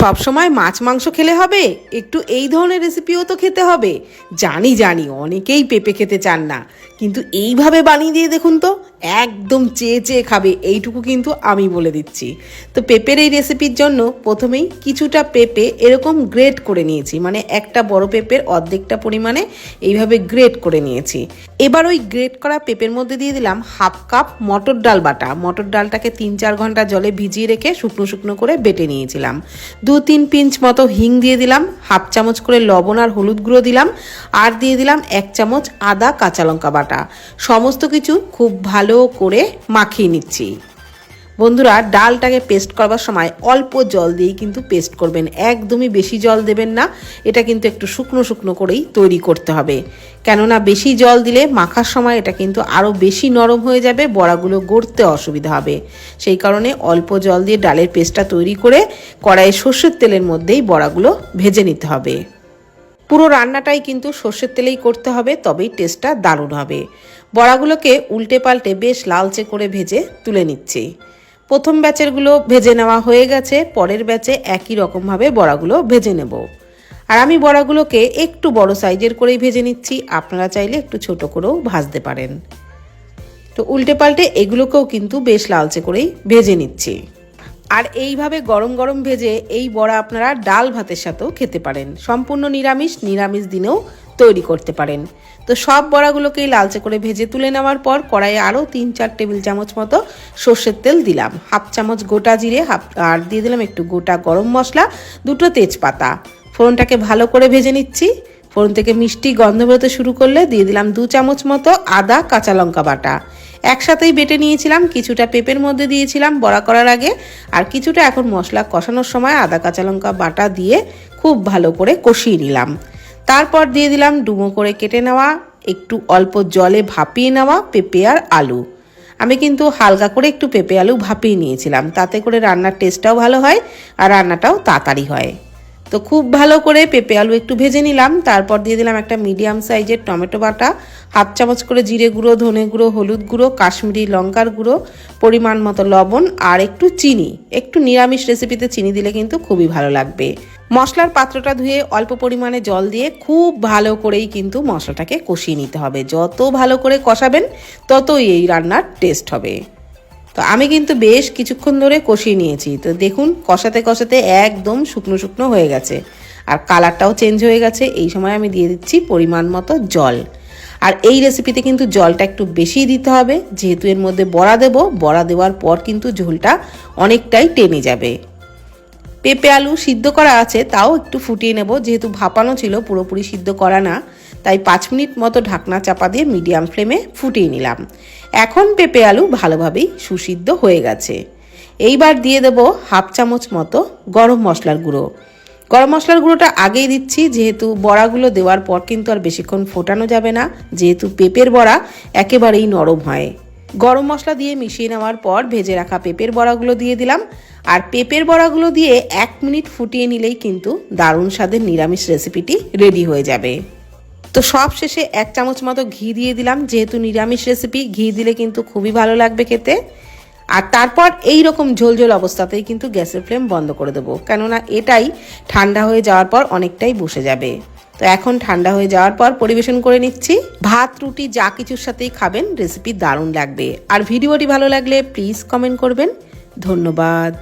সব সময় মাছ মাংস খেলে হবে, একটু এই ধরনের রেসিপিও তো খেতে হবে। জানি জানি, অনেকেই পেঁপে খেতে চান না, কিন্তু এইভাবে বানিয়ে দিয়ে দেখুন তো, একদম চেয়ে চেয়ে খাবে, এইটুকু কিন্তু আমি বলে দিচ্ছি। তো পেঁপের এই রেসিপির জন্য প্রথমেই কিছুটা পেঁপে এরকম গ্রেট করে নিয়েছি মানে একটা বড় পেঁপের অর্ধেকটা পরিমাণে এইভাবে গ্রেট করে নিয়েছি। এবার ওই গ্রেট করা পেঁপের মধ্যে দিয়ে দিলাম হাফ কাপ মটর ডাল বাটা। মটর ডালটাকে তিন চার ঘণ্টা জলে ভিজিয়ে রেখে শুকনো শুকনো করে বেটে নিয়েছিলাম। দু তিন পিঞ্চ মতো হিং দিয়ে দিলাম, হাফ চামচ করে লবণ আর হলুদ গুঁড়ো দিলাম, আর দিয়ে দিলাম এক চামচ আদা কাঁচা লঙ্কা বাটা। সমস্ত কিছু খুব ভালো করে মাখিয়ে নিচ্ছি। বন্ধুরা, ডালটাকে পেস্ট করবার সময় অল্প জল দিয়েই কিন্তু পেস্ট করবেন। একদমই বেশি জল দেবেন না, এটা কিন্তু একটু শুকনো শুকনো করেই তৈরি করতে হবে। কেননা বেশি জল দিলে মাখার সময় এটা কিন্তু আরও বেশি নরম হয়ে যাবে, বড়াগুলো গড়তে অসুবিধা হবে। সেই কারণে অল্প জল দিয়ে ডালের পেস্টটা তৈরি করে কড়াইয়ে সর্ষের তেলের মধ্যেই বড়াগুলো ভেজে নিতে হবে। পুরো রান্নাটাই কিন্তু সর্ষের তেলেই করতে হবে, তবেই টেস্টটা দারুণ হবে। বড়াগুলোকে উল্টে পাল্টে বেশ লালচে করে ভেজে তুলে নিচ্ছি। প্রথম ব্যাচেরগুলো ভেজে নেওয়া হয়ে গেছে, পরের ব্যাচে একই রকমভাবে বড়াগুলো ভেজে নেব। আর আমি বড়াগুলোকে একটু বড় সাইজের করেই ভেজে নিচ্ছি, আপনারা চাইলে একটু ছোট করেও ভাজতে পারেন। তো উল্টে পাল্টে এগুলোকেও কিন্তু বেশ লালচে করেই ভেজে নিচ্ছি। আর এইভাবে গরম গরম ভেজে এই বড়া আপনারা ডাল ভাতের সাথেও খেতে পারেন। সম্পূর্ণ নিরামিষ নিরামিষ দিনেও তৈরি করতে পারেন। তো সব বড়াগুলোকেই লালচে করে ভেজে তুলে নেওয়ার পর কড়াইয়ে আরও তিন চার টেবিল চামচ মতো সর্ষের তেল দিলাম। হাফ চামচ গোটা জিরে, হাফ আর দিয়ে দিলাম একটু গোটা গরম মশলা, দুটো তেজপাতা। ফোড়নটাকে ভালো করে ভেজে নিচ্ছি। ফোড়ন থেকে মিষ্টি গন্ধ বেরোতে শুরু করলে দিয়ে দিলাম দু চামচ মতো আদা কাঁচা লঙ্কা বাটা। একসাথেই বেটে নিয়েছিলাম, কিছুটা পেঁপের মধ্যে দিয়েছিলাম বড়া করার আগে আর কিছুটা এখন মশলা কষানোর সময় আদা কাঁচা লঙ্কা বাটা দিয়ে খুব ভালো করে কষিয়ে নিলাম। তারপর দিয়ে দিলাম ডুমো করে কেটে নেওয়া, একটু অল্প জলে ভাপিয়ে নেওয়া পেঁপে আর আলু। আমি কিন্তু হালকা করে একটু পেঁপে আলু ভাপিয়ে নিয়েছিলাম, তাতে করে রান্নার টেস্টটাও ভালো হয় আর রান্নাটাও তাড়াতাড়ি হয়। তো খুব ভালো করে পেঁপে আলু একটু ভেজে নিলাম, তারপর দিয়ে দিলাম একটা মিডিয়াম সাইজের টমেটো বাটা, হাফ চামচ করে জিরে গুঁড়ো, ধনে গুঁড়ো, হলুদ গুঁড়ো, কাশ্মীরি লঙ্কার গুঁড়ো, পরিমাণ মতো লবণ আর একটু চিনি। একটু নিরামিষ রেসিপিতে চিনি দিলে কিন্তু খুবই ভালো লাগবে। মশলার পাত্রটা ধুয়ে অল্প পরিমাণে জল দিয়ে খুব ভালো করেই কিন্তু মশলাটাকে কষিয়ে নিতে হবে। যত ভালো করে কষাবেন, ততই এই রান্নার টেস্ট হবে। তো আমি কিন্তু বেশ কিছুক্ষণ ধরে কষিয়ে নিয়েছি। তো দেখুন, কষাতে কষাতে একদম শুকনো শুকনো হয়ে গেছে। আর কালারটাও চেঞ্জ হয়ে গেছে। এই সময় আমি দিয়ে দিচ্ছি পরিমাণ মতো জল। আর এই রেসিপিতে কিন্তু জলটা একটু বেশি দিতে হবে। যেহেতু এর মধ্যে বড়া দেব, বড়া দেওয়ার পর কিন্তু ঝোলটা অনেকটাই টেনে যাবে। পেঁপে আলু সিদ্ধ করা আছে, তাও একটু ফুটিয়ে নেব। যেহেতু ভাপানো ছিল, পুরোপুরি সিদ্ধ করা না। তাই পাঁচ মিনিট মতো ঢাকনা চাপা দিয়ে মিডিয়াম ফ্লেমে ফুটিয়ে নিলাম। এখন পেঁপে আলু ভালোভাবেই সুসিদ্ধ হয়ে গেছে। এইবার দিয়ে দেব হাফ চামচ মতো গরম মশলার গুঁড়ো। গরম মশলার গুঁড়োটা আগেই দিচ্ছি, যেহেতু বড়াগুলো দেওয়ার পর কিন্তু আর বেশিক্ষণ ফোটানো যাবে না, যেহেতু পেঁপের বড়া একেবারেই নরম হয়। গরম মশলা দিয়ে মিশিয়ে নেওয়ার পর ভেজে রাখা পেঁপের বড়াগুলো দিয়ে দিলাম। আর পেঁপের বড়াগুলো দিয়ে এক মিনিট ফুটিয়ে নিলেই কিন্তু দারুণ স্বাদের নিরামিষ রেসিপিটি রেডি হয়ে যাবে। তো সব শেষে এক চামচ মতো ঘি দিয়ে দিলাম। যেহেতু নিরামিষ রেসিপি ঘি দিলে কিন্তু খুবই ভালো লাগবে খেতে। আর তারপর এই রকম ঝোলঝোল অবস্থাতেই কিন্তু গ্যাসের ফ্লেম বন্ধ করে দেবো। কেননা এটাই ঠান্ডা হয়ে যাওয়ার পর অনেকটাই বসে যাবে। তো এখন ঠান্ডা হয়ে যাওয়ার পর পরিবেশন করে নিচ্ছি। ভাত, রুটি, যা কিছুর সাথেই খাবেন রেসিপি দারুণ লাগবে। আর ভিডিওটি ভালো লাগলে প্লিজ কমেন্ট করবেন। ধন্যবাদ।